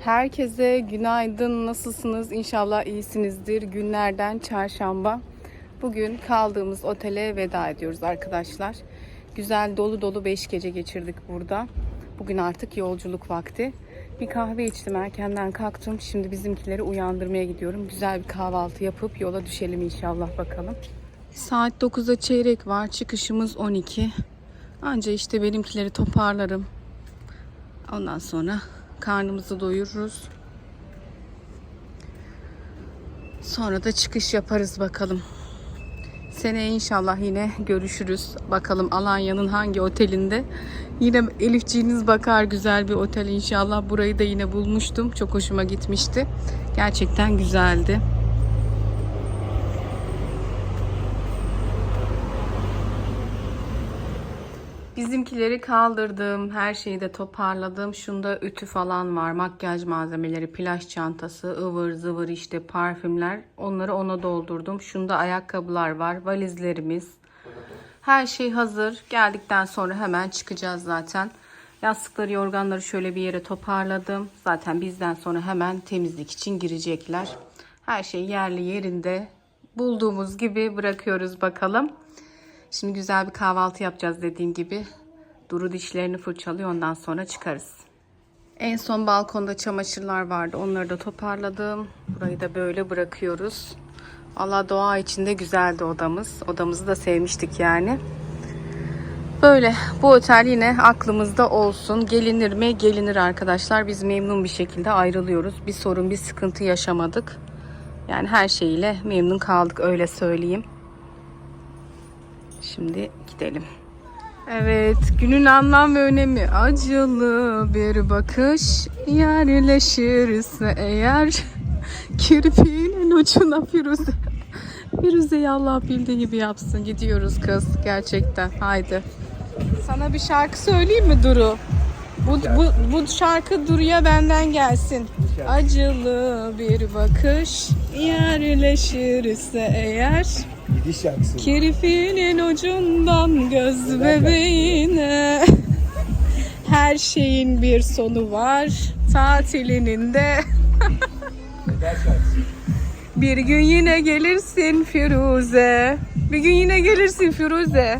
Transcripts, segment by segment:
Herkese günaydın. Nasılsınız? İnşallah iyisinizdir. Günlerden çarşamba. Bugün kaldığımız otele veda ediyoruz arkadaşlar. Güzel dolu dolu 5 gece geçirdik burada. Bugün artık yolculuk vakti. Bir kahve içtim erkenden kalktım. Şimdi bizimkileri uyandırmaya gidiyorum. Güzel bir kahvaltı yapıp yola düşelim inşallah bakalım. Saat 9'a çeyrek var. Çıkışımız 12. Anca işte benimkileri toparlarım. Ondan sonra karnımızı doyururuz. Sonra da çıkış yaparız bakalım. Seneye inşallah yine görüşürüz. Bakalım Alanya'nın hangi otelinde. Yine Elifciğiniz bakar güzel bir otel inşallah. Burayı da yine bulmuştum. Çok hoşuma gitmişti. Gerçekten güzeldi. Bizimkileri kaldırdım. Her şeyi de toparladım. Şunda ütü falan var. Makyaj malzemeleri, plaj çantası, ıvır zıvır işte parfümler. Onları ona doldurdum. Şunda ayakkabılar var. Valizlerimiz. Her şey hazır. Geldikten sonra hemen çıkacağız zaten. Yastıkları, yorganları şöyle bir yere toparladım. Zaten bizden sonra hemen temizlik için girecekler. Her şey yerli yerinde. Bulduğumuz gibi bırakıyoruz bakalım. Şimdi güzel bir kahvaltı yapacağız dediğim gibi. Duru dişlerini fırçalıyor ondan sonra çıkarız. En son balkonda çamaşırlar vardı. Onları da toparladım. Burayı da böyle bırakıyoruz. Allah doğa içinde güzeldi odamız. Odamızı da sevmiştik yani. Böyle bu otel yine aklımızda olsun. Gelinir mi? Gelinir arkadaşlar. Biz memnun bir şekilde ayrılıyoruz. Bir sorun, bir sıkıntı yaşamadık. Yani her şeyiyle memnun kaldık öyle söyleyeyim. Şimdi gidelim. Evet, günün anlam ve önemi acılı bir bakış yerleşirse eğer kirpiğinin ucuna Firuze. Firuze'yi Allah bildiği gibi yapsın. Gidiyoruz kız gerçekten. Haydi. Sana bir şarkı söyleyeyim mi Duru? Bu, bu, bu şarkı Duru'ya benden gelsin. Acılı bir bakış yerleşirse eğer Gidiş şarkısı. Kirpinin ucundan göz bebeğine. Her şeyin bir sonu var Tatilinin de. Şarkısı. Bir gün yine gelirsin Firuze. Bir gün yine gelirsin Firuze.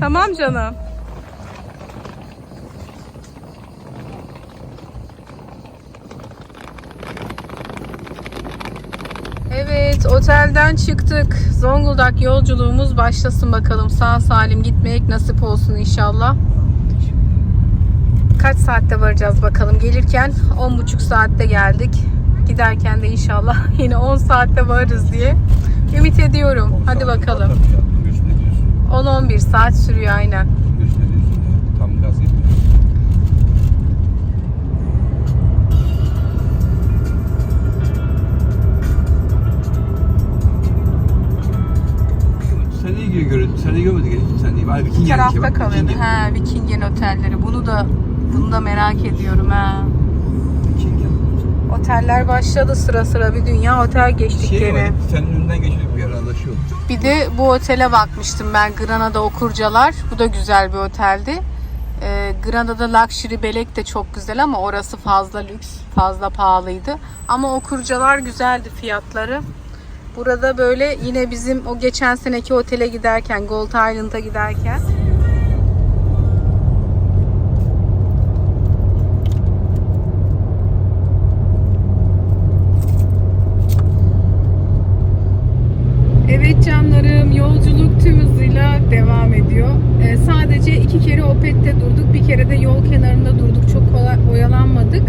Tamam canım Evet, otelden çıktık. Zonguldak yolculuğumuz başlasın bakalım. Sağ salim gitmek nasip olsun inşallah. Kaç saatte varacağız bakalım. Gelirken 10,5 saatte geldik. Giderken de inşallah yine 10 saatte varırız diye ümit ediyorum. Hadi bakalım. Göç ne diyorsun? 10-11 saat sürüyor aynen. Sen iyi gö- görüyorsun. Sen iyi görmedin. Sen iyi. Var Viking Bir tarafta bak, kalıyordu. Viking Ha, Vikingen otelleri. Bunu da bunu da merak ediyorum ha. Oteller başladı sıra sıra bir dünya otel geçtik Şey gene. var. Senin önünden geçiyorduk bir arada şu. Bir de bu otele bakmıştım ben Granada Okurcalar. Bu da güzel bir oteldi. Ee, Granada'da Luxury Belek de çok güzel ama orası fazla lüks, fazla pahalıydı. Ama Okurcalar güzeldi fiyatları. Burada böyle yine bizim o geçen seneki otele giderken, Gold Island'a giderken Evet canlarım yolculuk tüm hızıyla devam ediyor. Ee, sadece iki kere Opet'te durduk. Bir kere de yol kenarında durduk. Çok kolay oyalanmadık.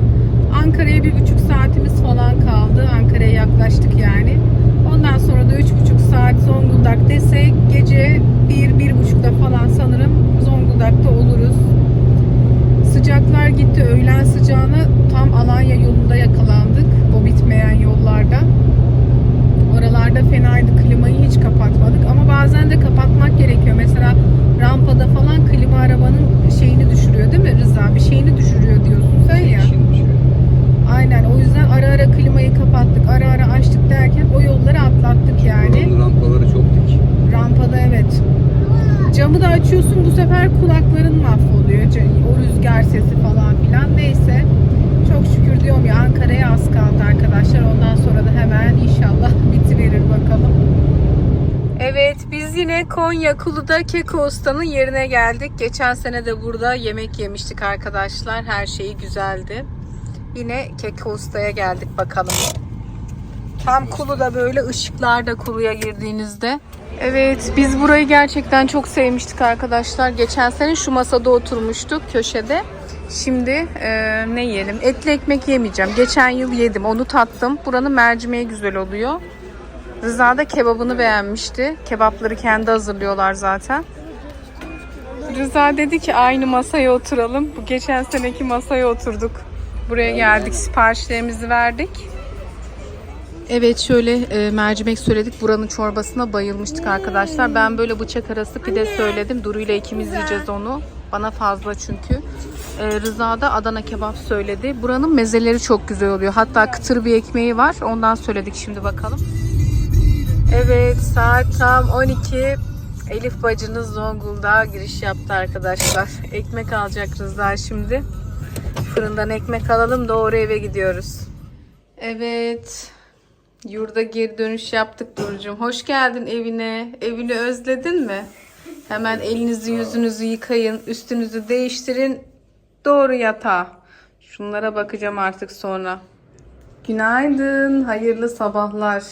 Ankara'ya bir buçuk saatimiz falan kaldı. Ankara'ya yaklaştık yani. Ondan sonra da üç buçuk saat Zonguldak desek gece bir, bir buçukta falan sanırım Zonguldak'ta oluruz. Sıcaklar gitti. Öğlen sıcağına tam Alanya yolunda yakalandık. O bitmeyen yollarda. Oralarda fenaydı. Klimayı hiç kapatmadık. Ama bazen de kapatmak gerekiyor. Mesela rampada falan klima arabanın şeyini düşürüyor değil mi Rıza? Bir şeyini düşürüyor diyorsun sen ya. Şey. Aynen. O yüzden ara ara klimayı kapattık. Ara ara açtık derken o yolları atlattık yani. camı da açıyorsun bu sefer kulakların mahvoluyor. O rüzgar sesi falan filan neyse. Çok şükür diyorum ya Ankara'ya az kaldı arkadaşlar. Ondan sonra da hemen inşallah bitiverir bakalım. Evet biz yine Konya Kulu'da Keko Usta'nın yerine geldik. Geçen sene de burada yemek yemiştik arkadaşlar. Her şeyi güzeldi. Yine Keko Usta'ya geldik bakalım. Tam Kulu'da böyle ışıklarda Kulu'ya girdiğinizde Evet biz burayı gerçekten çok sevmiştik arkadaşlar. Geçen sene şu masada oturmuştuk köşede. Şimdi e, ne yiyelim? Etli ekmek yemeyeceğim. Geçen yıl yedim onu tattım. Buranın mercimeği güzel oluyor. Rıza da kebabını beğenmişti. Kebapları kendi hazırlıyorlar zaten. Rıza dedi ki aynı masaya oturalım. Bu geçen seneki masaya oturduk. Buraya geldik, siparişlerimizi verdik. Evet şöyle e, mercimek söyledik. Buranın çorbasına bayılmıştık arkadaşlar. Ben böyle bıçak arası pide söyledim. Duru ile ikimiz yiyeceğiz onu. Bana fazla çünkü. E, Rıza da Adana kebap söyledi. Buranın mezeleri çok güzel oluyor. Hatta kıtır bir ekmeği var. Ondan söyledik şimdi bakalım. Evet saat tam 12. Elif bacınız Zonguldak'a giriş yaptı arkadaşlar. Ekmek alacak Rıza şimdi. Fırından ekmek alalım doğru eve gidiyoruz. Evet. Yurda geri dönüş yaptık Duru'cum. Hoş geldin evine. Evini özledin mi? Hemen elinizi yüzünüzü yıkayın. Üstünüzü değiştirin. Doğru yatağa. Şunlara bakacağım artık sonra. Günaydın. Hayırlı sabahlar.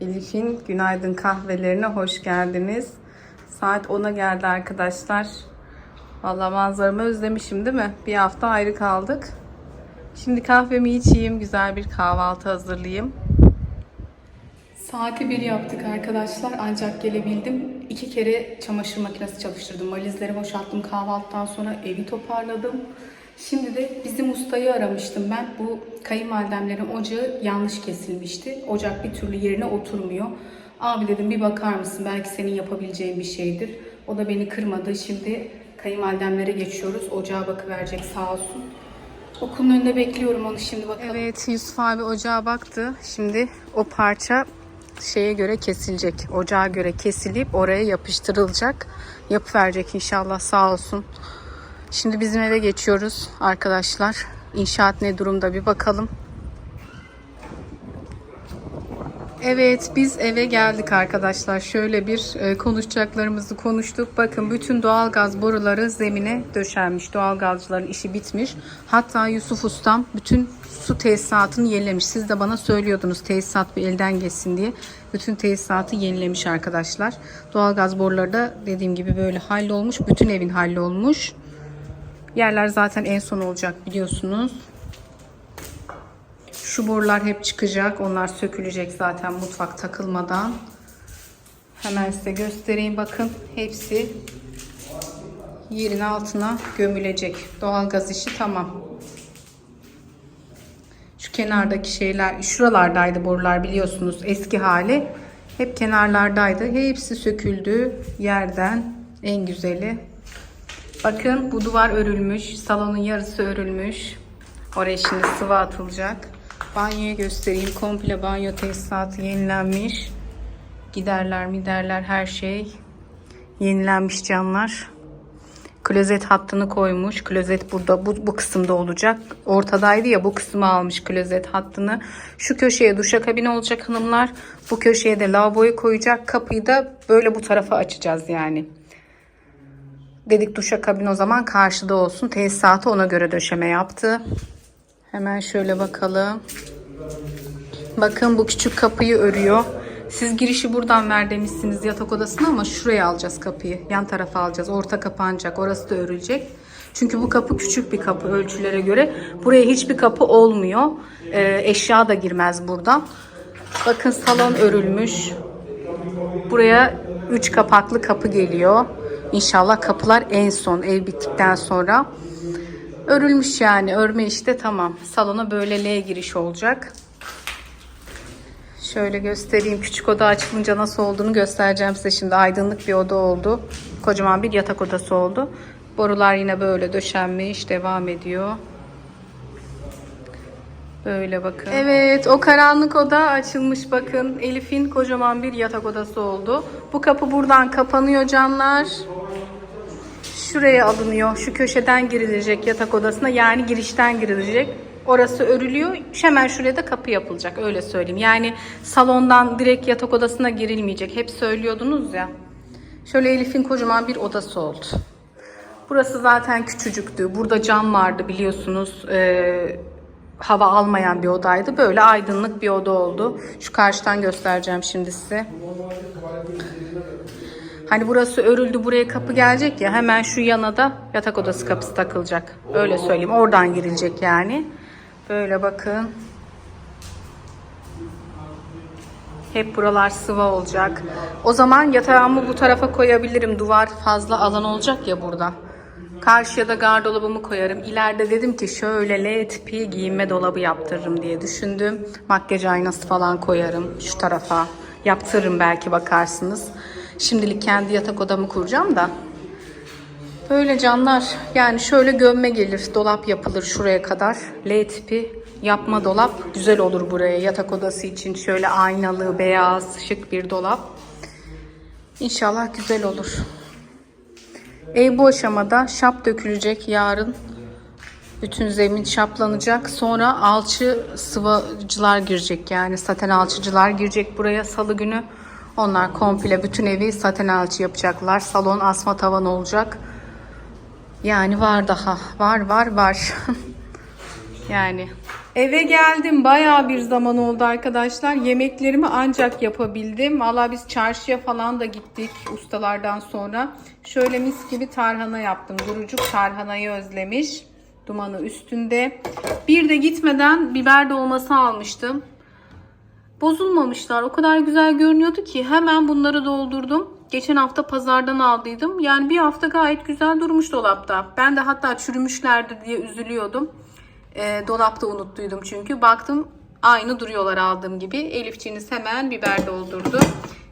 Elif'in günaydın kahvelerine hoş geldiniz. Saat 10'a geldi arkadaşlar. Vallahi manzaramı özlemişim değil mi? Bir hafta ayrı kaldık. Şimdi kahvemi içeyim. Güzel bir kahvaltı hazırlayayım. Saati bir yaptık arkadaşlar ancak gelebildim. İki kere çamaşır makinesi çalıştırdım. Valizleri boşalttım kahvaltıdan sonra evi toparladım. Şimdi de bizim ustayı aramıştım ben. Bu kayınvalidemlerin ocağı yanlış kesilmişti. Ocak bir türlü yerine oturmuyor. Abi dedim bir bakar mısın? Belki senin yapabileceğin bir şeydir. O da beni kırmadı. Şimdi kayınvalidemlere geçiyoruz. Ocağa bakıverecek sağ olsun. Okulun önünde bekliyorum onu şimdi bakalım. Evet Yusuf abi ocağa baktı. Şimdi o parça şeye göre kesilecek. Ocağa göre kesilip oraya yapıştırılacak. Yapıverecek inşallah sağ olsun. Şimdi bizim eve geçiyoruz arkadaşlar. İnşaat ne durumda bir bakalım. Evet biz eve geldik arkadaşlar. Şöyle bir e, konuşacaklarımızı konuştuk. Bakın bütün doğalgaz boruları zemine döşenmiş. Doğalgazcıların işi bitmiş. Hatta Yusuf Ustam bütün su tesisatını yenilemiş. Siz de bana söylüyordunuz tesisat bir elden geçsin diye. Bütün tesisatı yenilemiş arkadaşlar. Doğalgaz boruları da dediğim gibi böyle hallolmuş. Bütün evin hallolmuş. Yerler zaten en son olacak biliyorsunuz. Şu hep çıkacak. Onlar sökülecek zaten mutfak takılmadan. Hemen size göstereyim. Bakın hepsi yerin altına gömülecek. Doğalgaz işi tamam. Şu kenardaki şeyler, şuralardaydı borular biliyorsunuz eski hali. Hep kenarlardaydı. Hepsi söküldü yerden. En güzeli. Bakın bu duvar örülmüş. Salonun yarısı örülmüş. Oraya şimdi sıvı atılacak. Banyoyu göstereyim. Komple banyo tesisatı yenilenmiş. Giderler miderler her şey yenilenmiş canlar. Klozet hattını koymuş. Klozet burada bu, bu kısımda olacak. Ortadaydı ya bu kısmı almış klozet hattını. Şu köşeye duşakabini olacak hanımlar. Bu köşeye de lavaboyu koyacak. Kapıyı da böyle bu tarafa açacağız yani. Dedik duşakabin o zaman karşıda olsun. Tesisatı ona göre döşeme yaptı. Hemen şöyle bakalım. Bakın bu küçük kapıyı örüyor. Siz girişi buradan ver demişsiniz yatak odasına ama şuraya alacağız kapıyı. Yan tarafa alacağız. Orta kapanacak. Orası da örülecek. Çünkü bu kapı küçük bir kapı ölçülere göre. Buraya hiçbir kapı olmuyor. Ee, eşya da girmez buradan. Bakın salon örülmüş. Buraya 3 kapaklı kapı geliyor. İnşallah kapılar en son ev bittikten sonra. Örülmüş yani örme işte tamam. Salona böyle L giriş olacak. Şöyle göstereyim. Küçük oda açılınca nasıl olduğunu göstereceğim size şimdi. Aydınlık bir oda oldu. Kocaman bir yatak odası oldu. Borular yine böyle döşenmiş. Devam ediyor. Böyle bakın. Evet o karanlık oda açılmış bakın. Elif'in kocaman bir yatak odası oldu. Bu kapı buradan kapanıyor canlar. Şuraya alınıyor. Şu köşeden girilecek yatak odasına. Yani girişten girilecek. Orası örülüyor. Hemen şuraya da kapı yapılacak. Öyle söyleyeyim. Yani salondan direkt yatak odasına girilmeyecek. Hep söylüyordunuz ya. Şöyle Elif'in kocaman bir odası oldu. Burası zaten küçücüktü. Burada cam vardı biliyorsunuz. Ee, hava almayan bir odaydı. Böyle aydınlık bir oda oldu. Şu karşıdan göstereceğim şimdi size. Hani burası örüldü buraya kapı gelecek ya hemen şu yana da yatak odası kapısı takılacak. Öyle söyleyeyim. Oradan girilecek yani. Böyle bakın. Hep buralar sıva olacak. O zaman yatağımı bu tarafa koyabilirim. Duvar fazla alan olacak ya burada. Karşıya da gardırobamı koyarım. İleride dedim ki şöyle L tipi giyinme dolabı yaptırırım diye düşündüm. Makyaj aynası falan koyarım şu tarafa. Yaptırırım belki bakarsınız. Şimdilik kendi yatak odamı kuracağım da. Böyle canlar yani şöyle gömme gelir dolap yapılır şuraya kadar L tipi yapma dolap güzel olur buraya yatak odası için şöyle aynalı beyaz şık bir dolap İnşallah güzel olur. Ev bu aşamada şap dökülecek yarın bütün zemin şaplanacak sonra alçı sıvacılar girecek yani saten alçıcılar girecek buraya salı günü onlar komple bütün evi saten alçı yapacaklar salon asma tavan olacak. Yani var daha. Var var var. yani. Eve geldim. Bayağı bir zaman oldu arkadaşlar. Yemeklerimi ancak yapabildim. Valla biz çarşıya falan da gittik ustalardan sonra. Şöyle mis gibi tarhana yaptım. Durucuk tarhanayı özlemiş. Dumanı üstünde. Bir de gitmeden biber dolması almıştım. Bozulmamışlar. O kadar güzel görünüyordu ki hemen bunları doldurdum. Geçen hafta pazardan aldıydım. Yani bir hafta gayet güzel durmuş dolapta. Ben de hatta çürümüşlerdi diye üzülüyordum. E, dolapta unuttuydum çünkü. Baktım aynı duruyorlar aldığım gibi. Elifçiniz hemen biber doldurdu.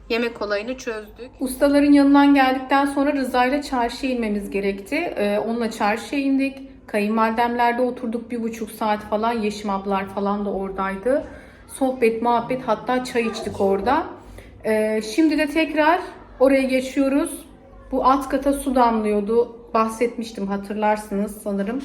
Yemek olayını çözdük. Ustaların yanından geldikten sonra Rıza ile çarşıya inmemiz gerekti. E, onunla çarşıya indik. Kayınvalidemlerde oturduk bir buçuk saat falan. Yeşim ablar falan da oradaydı. Sohbet, muhabbet hatta çay içtik orada. Ee, şimdi de tekrar oraya geçiyoruz. Bu alt kata su damlıyordu. Bahsetmiştim hatırlarsınız sanırım.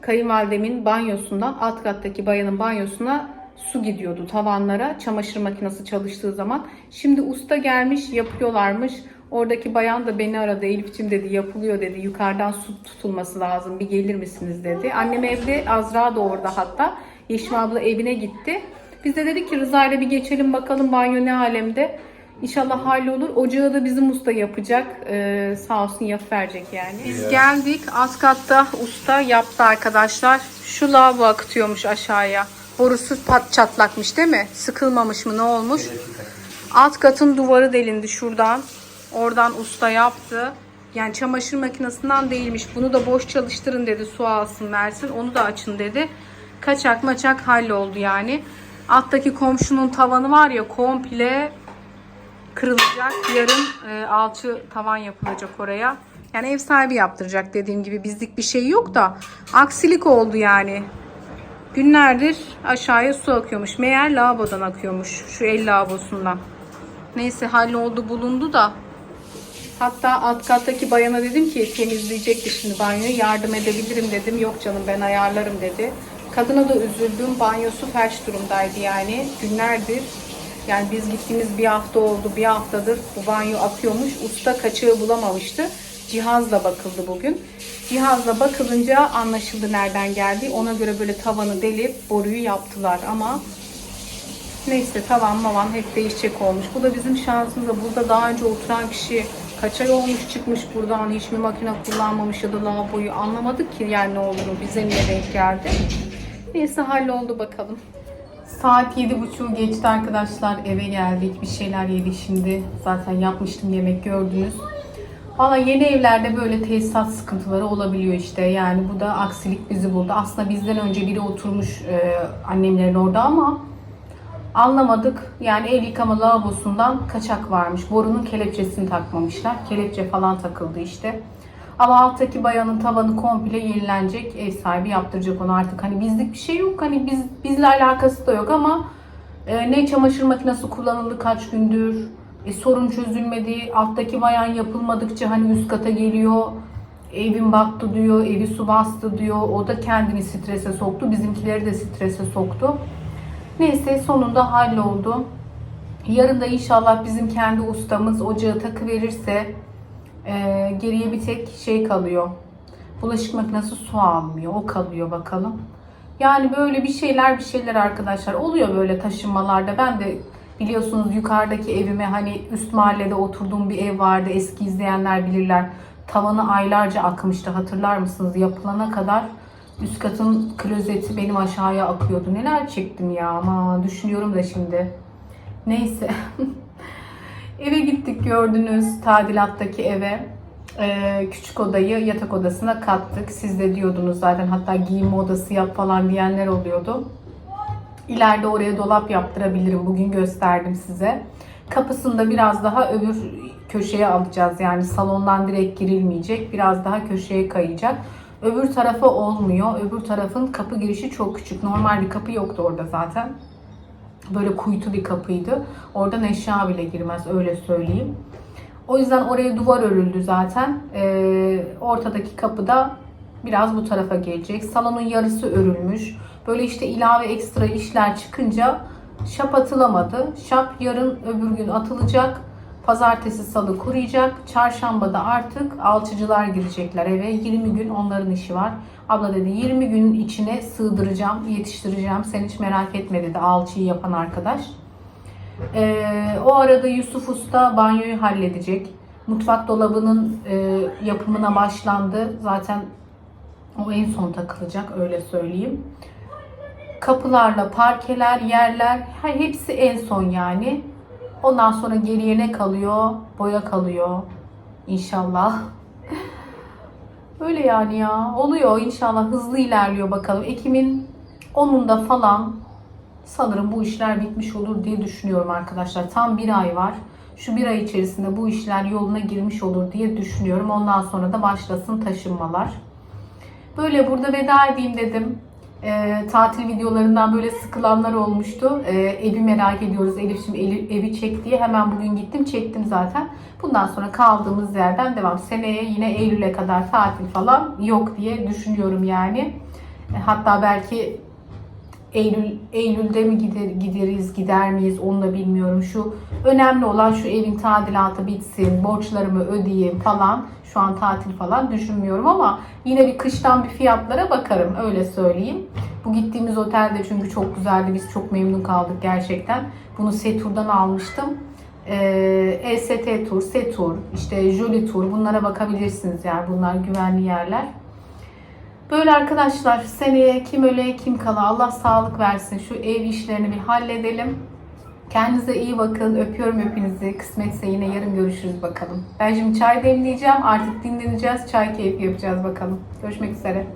Kayınvalidemin banyosundan alt kattaki bayanın banyosuna su gidiyordu tavanlara çamaşır makinesi çalıştığı zaman. Şimdi usta gelmiş yapıyorlarmış. Oradaki bayan da beni aradı. Elif'ciğim dedi yapılıyor dedi. Yukarıdan su tutulması lazım. Bir gelir misiniz dedi. Annem evde Azra da orada hatta. Yeşim abla evine gitti. Biz de dedik ki Rıza ile bir geçelim bakalım banyo ne alemde. İnşallah hallolur. Ocağı da bizim usta yapacak. Ee, sağ olsun yapıverecek yani. Biz geldik. Alt katta usta yaptı arkadaşlar. Şu lavabo akıtıyormuş aşağıya. Borusu pat çatlakmış değil mi? Sıkılmamış mı ne olmuş? Alt katın duvarı delindi şuradan. Oradan usta yaptı. Yani çamaşır makinesinden değilmiş. Bunu da boş çalıştırın dedi. Su alsın versin. Onu da açın dedi. Kaçak maçak halloldu yani. Alttaki komşunun tavanı var ya komple kırılacak. Yarın e, alçı tavan yapılacak oraya. Yani ev sahibi yaptıracak dediğim gibi bizlik bir şey yok da aksilik oldu yani. Günlerdir aşağıya su akıyormuş. Meğer lavabodan akıyormuş. Şu el lavabosundan. Neyse halloldu bulundu da. Hatta alt kattaki bayana dedim ki temizleyecekti şimdi banyoyu. Yardım edebilirim dedim. Yok canım ben ayarlarım dedi. Kadına da üzüldüm. Banyosu felç durumdaydı yani. Günlerdir yani biz gittiğimiz bir hafta oldu. Bir haftadır bu banyo akıyormuş. Usta kaçığı bulamamıştı. Cihazla bakıldı bugün. Cihazla bakılınca anlaşıldı nereden geldi. Ona göre böyle tavanı delip boruyu yaptılar ama Neyse tavan mavan hep değişecek olmuş. Bu da bizim şansımız. Burada daha önce oturan kişi kaç ay olmuş çıkmış buradan hiç mi makine kullanmamış ya da lavaboyu anlamadık ki yani ne olduğunu bize niye denk geldi. Neyse halloldu bakalım. Saat yedi buçuğu geçti arkadaşlar. Eve geldik. Bir şeyler yedik şimdi. Zaten yapmıştım yemek gördünüz. Valla yeni evlerde böyle tesisat sıkıntıları olabiliyor işte. Yani bu da aksilik bizi buldu. Aslında bizden önce biri oturmuş e, annemlerin orada ama anlamadık. Yani el yıkama lavabosundan kaçak varmış. Borunun kelepçesini takmamışlar. Kelepçe falan takıldı işte. Ama alttaki bayanın tavanı komple yenilenecek. Ev sahibi yaptıracak onu artık. Hani bizlik bir şey yok. Hani biz bizle alakası da yok ama e, ne çamaşır makinesi kullanıldı kaç gündür. E, sorun çözülmedi. Alttaki bayan yapılmadıkça hani üst kata geliyor. Evim battı diyor, evi su bastı diyor. O da kendini strese soktu. Bizimkileri de strese soktu. Neyse sonunda halloldu. Yarın da inşallah bizim kendi ustamız ocağı takı verirse Ee, geriye bir tek şey kalıyor. Bulaşık makinesi su almıyor. O kalıyor bakalım. Yani böyle bir şeyler bir şeyler arkadaşlar. Oluyor böyle taşınmalarda. Ben de biliyorsunuz yukarıdaki evime hani üst mahallede oturduğum bir ev vardı. Eski izleyenler bilirler. Tavanı aylarca akmıştı hatırlar mısınız? Yapılana kadar üst katın klozeti benim aşağıya akıyordu. Neler çektim ya ama düşünüyorum da şimdi. Neyse. eve gittik gördünüz tadilattaki eve. Ee, küçük odayı yatak odasına kattık. Siz de diyordunuz zaten hatta giyinme odası yap falan diyenler oluyordu. İleride oraya dolap yaptırabilirim. Bugün gösterdim size. Kapısını da biraz daha öbür köşeye alacağız. Yani salondan direkt girilmeyecek. Biraz daha köşeye kayacak. Öbür tarafa olmuyor. Öbür tarafın kapı girişi çok küçük. Normal bir kapı yoktu orada zaten. Böyle kuytu bir kapıydı. Oradan eşya bile girmez öyle söyleyeyim. O yüzden oraya duvar örüldü zaten. Ee, ortadaki kapı da biraz bu tarafa gelecek. Salonun yarısı örülmüş. Böyle işte ilave ekstra işler çıkınca şap atılamadı. Şap yarın öbür gün atılacak. Pazartesi salı kuruyacak. Çarşamba da artık alçıcılar girecekler eve. 20 gün onların işi var. Abla dedi 20 günün içine sığdıracağım, yetiştireceğim. Sen hiç merak etme dedi alçıyı yapan arkadaş. Ee, o arada Yusuf Usta banyoyu halledecek. Mutfak dolabının e, yapımına başlandı. Zaten o en son takılacak öyle söyleyeyim. Kapılarla parkeler, yerler hepsi en son yani. Ondan sonra geriye ne kalıyor? Boya kalıyor. İnşallah. Öyle yani ya. Oluyor inşallah hızlı ilerliyor bakalım. Ekim'in 10'unda falan sanırım bu işler bitmiş olur diye düşünüyorum arkadaşlar. Tam bir ay var. Şu bir ay içerisinde bu işler yoluna girmiş olur diye düşünüyorum. Ondan sonra da başlasın taşınmalar. Böyle burada veda edeyim dedim. Ee, tatil videolarından böyle sıkılanlar olmuştu. Ee, evi merak ediyoruz. Elif şimdi evi, evi çek diye hemen bugün gittim çektim zaten. Bundan sonra kaldığımız yerden devam. Seneye yine Eylül'e kadar tatil falan yok diye düşünüyorum yani. E, Hatta belki Eylül Eylül'de mi gider, gideriz, gider miyiz onu da bilmiyorum. Şu önemli olan şu evin tadilatı bitsin, borçlarımı ödeyeyim falan. Şu an tatil falan düşünmüyorum ama yine bir kıştan bir fiyatlara bakarım öyle söyleyeyim. Bu gittiğimiz otel de çünkü çok güzeldi. Biz çok memnun kaldık gerçekten. Bunu Setur'dan almıştım. Ee, EST Tur, Setur, işte Jolly Tur bunlara bakabilirsiniz yani bunlar güvenli yerler. Böyle arkadaşlar seneye kim öle kim kala Allah sağlık versin. Şu ev işlerini bir halledelim. Kendinize iyi bakın. Öpüyorum hepinizi. Kısmetse yine yarın görüşürüz bakalım. Ben şimdi çay demleyeceğim. Artık dinleneceğiz. Çay keyfi yapacağız bakalım. Görüşmek üzere.